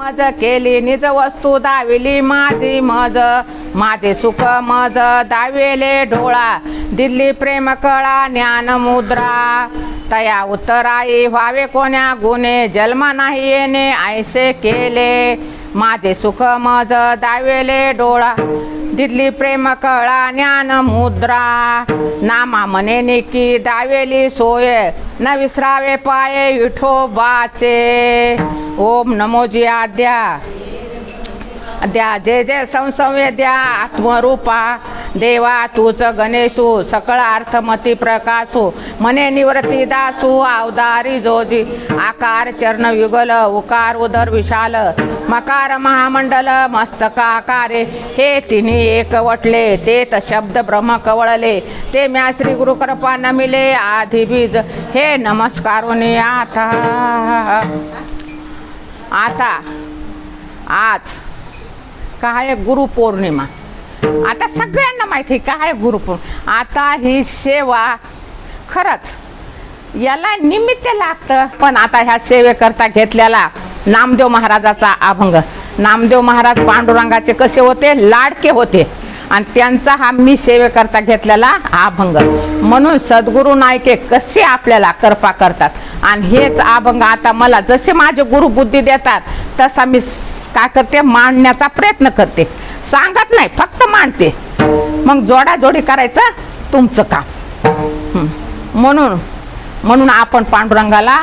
मज केली निज वस्तू दाविली माझी मज. माझे सुख मज दावेले डोळा दिल्ली प्रेम कळा ज्ञान मुद्रा. तया उत्तराई व्हावे कोण्या गुन्हे. जन्म नाही येणे ऐसे केले. माझे सुख मज दावेले डोळा दिल्ली प्रेम कळा ज्ञान मुद्रा. नामा म्हणे निकी दावेली सोये. न विसरावे पाये विठोबाचे. ओम नमोजी आद्या द्या जय जय संसव्य द्या आत्मरूपा। देवा तूच गणेशू सकळ अर्थमती प्रकाशू। मने निवृत्ती दासू अवदारी जोजी। आकार चरण युगल उकार उदर विशाल। मकार महामंडल मस्तकाकारे हे तिन्ही एक वटले ते त शब्द ब्रह्म कवळले। ते म्या श्री गुरुकृपा नमिले आधी बीज। हे नमस्कारुनी आता। आता आज काय आहे गुरुपौर्णिमा? आता सगळ्यांना माहिती आहे काय आहे गुरुपौर्णिमा. आता ही सेवा खरंच याला निमित्त लागतं पण आता ह्या सेवेकरता घेतलेला नामदेव महाराजाचा अभंग. नामदेव महाराज पांडुरंगाचे कसे होते? लाडके होते. आणि त्यांचा हा मी सेवेकरता घेतलेला अभंग. म्हणून सद्गुरू नायके कसे आपल्याला कृपा करतात. आणि हेच अभंग आता मला जसे माझे गुरु बुद्धी देतात तसा मी काय करते मांडण्याचा प्रयत्न करते. सांगत नाही फक्त मांडते. मग जोडाजोडी करायचं तुमचं काम. म्हणून म्हणून आपण पांडुरंगाला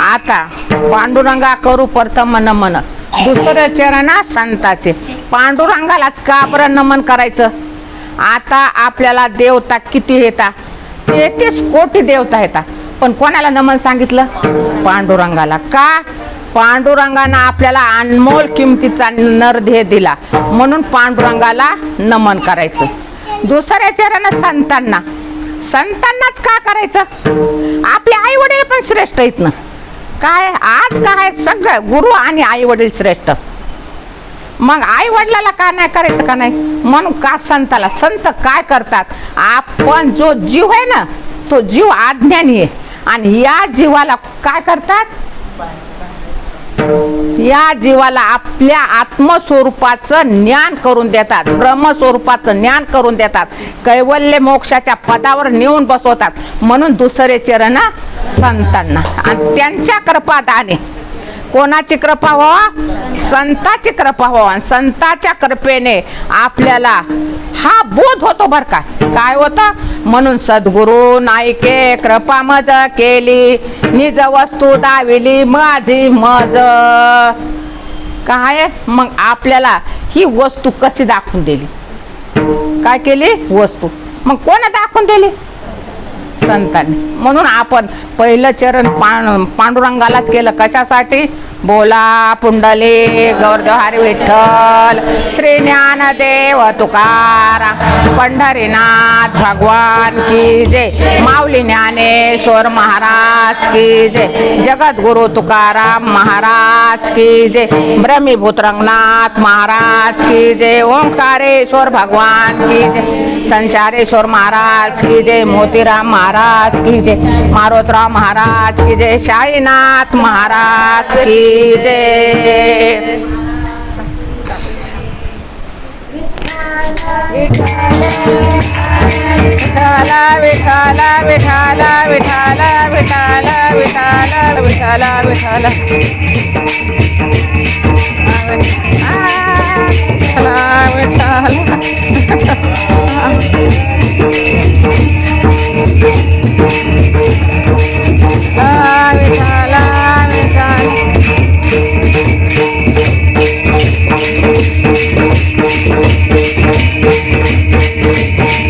आता पांडुरंगा करू प्रथम नमन दुसरं चरणा संताचे. पांडुरंगालाच का बरं नमन करायचं? आता आपल्याला देवता किती येतात तेहतीस कोटी देवता येतात पण कोणाला नमन सांगितलं? पांडुरंगाला. का? पांडुरंगानं आपल्याला अनमोल किमतीचा नरदेह दिला. म्हणून पांडुरंगाला नमन करायचं. दुसऱ्या चरण संतांना. संतांनाच का करायचं? आपले आई वडील पण श्रेष्ठ आहेत ना. काय? आज काय? सगळं गुरु आणि आई वडील श्रेष्ठ. मग आई वडिलाला का नाही करायचं का नाही? म्हणून का संताला? संत काय करतात? आपण जो जीव आहे ना तो जीव आज्ञानी आहे. आणि या जीवाला काय करतात? या जीवाला आपल्या आत्मस्वरूपाचं ज्ञान करून देतात. ब्रह्मस्वरूपाचं ज्ञान करून देतात. कैवल्य मोक्षाच्या पदावर नेऊन बसवतात. म्हणून दुसरे चरण संतांना. आणि त्यांच्या कृपादाने. कोणाची कृपा व्हावा संताची कृपा व्हावा आणि संताच्या कृपेने आपल्याला हा बोध होतो बर का. काय होतं? म्हणून सद्गुरु नायके कृपा मज केली. निज वस्तू दाविली माझी मज. काय? मग आपल्याला ही वस्तू कशी दाखवून दिली? काय केली? वस्तू. मग कोण दाखवून दिली? संतांनी. म्हणून आपण पहिलं चरण पां पांडुरंगालाच केलं कशासाठी? बोला पुंडले गौरदेव विठ्ठल श्री ज्ञानदेव तुकाराम पंढरीनाथ भगवान की जय माऊली ज्ञानेश्वर महाराज की जय जगद्गुरु तुकाराम महाराज की जय ब्रह्मीभूत रंगनाथ महाराज की जय ओंकारेश्वर भगवान की जय संचारेश्वर महाराज की जय मोतीराम महाराज की जय मारोतराव महाराज की जय साईनाथ महाराज की जय विठाला विठाला विठाला विठाला विठाला विठाला विठाला विठाला विठाला विठाला.